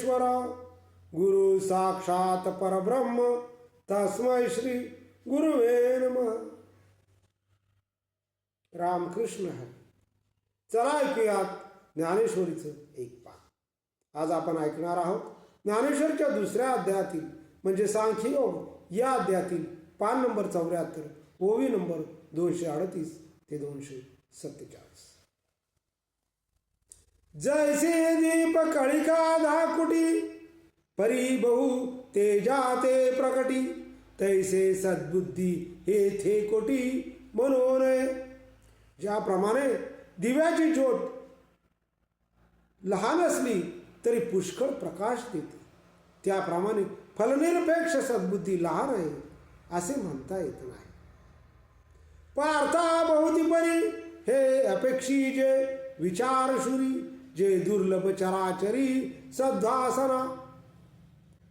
परमेश्वर। गुरु साक्षात परब्रह्म। तस्मै श्री गुरुवे नम। रामकृष्ण हरी। चला ऐकूयात ज्ञानेश्वरीचं एक पान आज आपण ऐकणार आहोत ज्ञानेश्वरच्या दुसऱ्या अध्यायातील म्हणजे सांख्ययोग या अध्यायातील पान नंबर चौऱ्याहत्तर ओवी नंबर दोनशे अडतीस ते दोनशे सत्तेचाळीस. जैसे दीप कळिका धाकुटी परी बहु तेजा ते प्रकटी तैसे सद्बुद्धी हे थे कोटी म्हणून ज्याप्रमाणे दिव्याची ज्योत लहान असली तरी पुष्कळ प्रकाश देते. त्याप्रमाणे फलनिरपेक्ष सद्बुद्धी लहान आहे असे म्हणता येत नाही. पार्था बहुतीपरी हे अपेक्षी जे विचारशुरी जे दुर्लभ चराचरी सद्वासना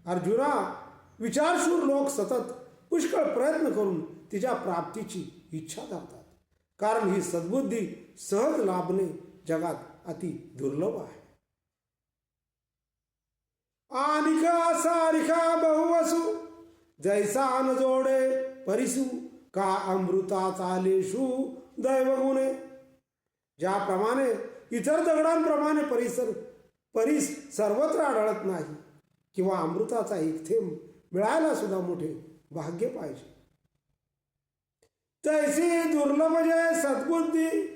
अर्जुना विचारशूर लोक सतत पुष्कळ प्रयत्न करून तिच्या प्राप्तीची इच्छा धरतात. कारण ही सद्बुद्धी सहज लाभणे जगात अति दुर्लभ आहे. आनिका सारिका बहुवसु जैसा न जोडे परिसू का अमृता चालेशू दैवगुणे. ज्याप्रमाणे इतर दगडांप्रमाणे परिसर परीस सर्वत्र आढळत नाही. किंवा अमृताचा एक थेंब मिळायला सुद्धा मोठे भाग्य पाहिजे. तैसी दुर्लभ जे सद्बुद्धी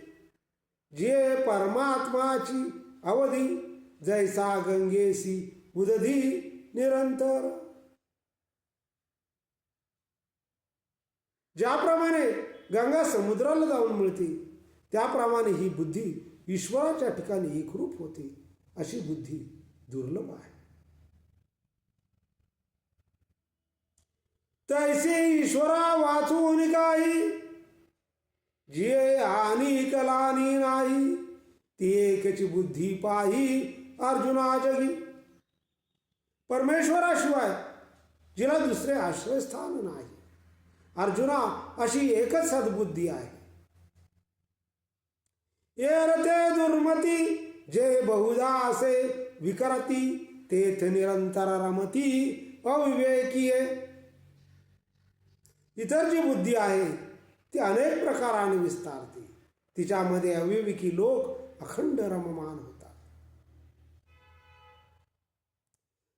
जे परमात्माची अवधी जैसा गंगेसी उदधी निरंतर. ज्याप्रमाणे गंगा समुद्राला जाऊन मिळते त्याप्रमाणे ही बुद्धी ईश्वराच्या ठिकाणी एकरूप होते अशी बुद्धी दुर्लभ आहे. तैसे ईश्वरा वाचून काही जे हानी कलानी नाही ती एकची बुद्धी पाही अर्जुना जगी परमेश्वराशिवाय जिला दुसरे आश्रयस्थान नाही. अर्जुना अशी एकच सद्बुद्धी आहे. एरते दुर्मती जे बहुधा असे विकरती तेथ निरंतर रमती अविवेकीय. इतर जी बुद्धी आहे ती अनेक प्रकाराने विस्तारते. तिच्यामध्ये अविवेकी लोक अखंड रममान होतात.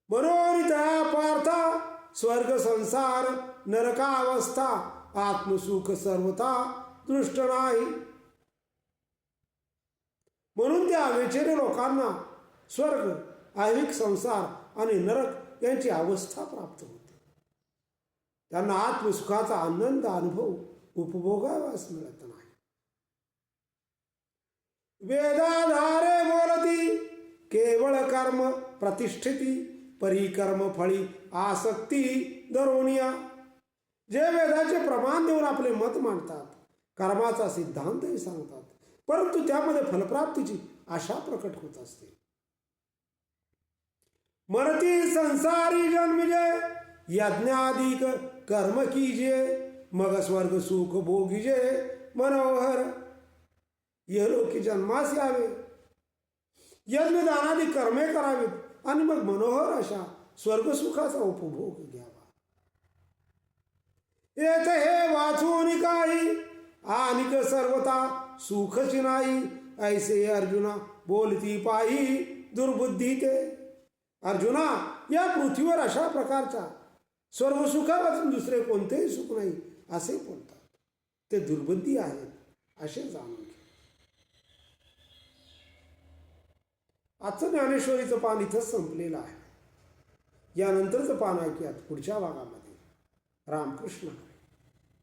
म्हणून त्या स्वर्ग संसार नरकावस्था आत्मसुख सर्वता दृष्ट नाही. म्हणून त्या अवेचेने लोकांना स्वर्ग ऐहिक संसार आणि नरक यांची अवस्था प्राप्त होते. त्यांना आत्मसुखाचा आनंद अनुभव उपभोगावास मिळत नाही. वेदाधारे बोलती केवळ कर्म प्रतिष्ठिती परिकर्म फळी आसक्ती दरोनिया जे वेदाचे प्रमाण देऊन आपले मत मांडतात कर्माचा सिद्धांतही सांगतात. परंतु त्यामध्ये फलप्राप्तीची आशा प्रकट होत असते. मरती संसारी जन्मजे यज्ञाधिक कर्म कीजे मग स्वर्ग सुख भोगीजे मनोहर. ये लोक जन्मास यावे. यज्ञदानादी कर्मे करावीत आणि मग मनोहर अशा स्वर्गसुखाचा उपभोग घ्यावा. येथे हे वाचून काही आनिक सर्वता सुखची नाही ऐसे अर्जुना बोलती पाही दुर्बुद्धी ते अर्जुना या पृथ्वीवर अशा प्रकारचा सर्व सुखापासून दुसरे कोणतेही सुख नाही असे बोलतात. ते दुर्बुद्धी आहेत असे जाणून घे आजचं ज्ञानेश्वरीचं पान इथंच संपलेलं आहे. यानंतरचं पान ऐकूयात पुढच्या भागामध्ये. रामकृष्ण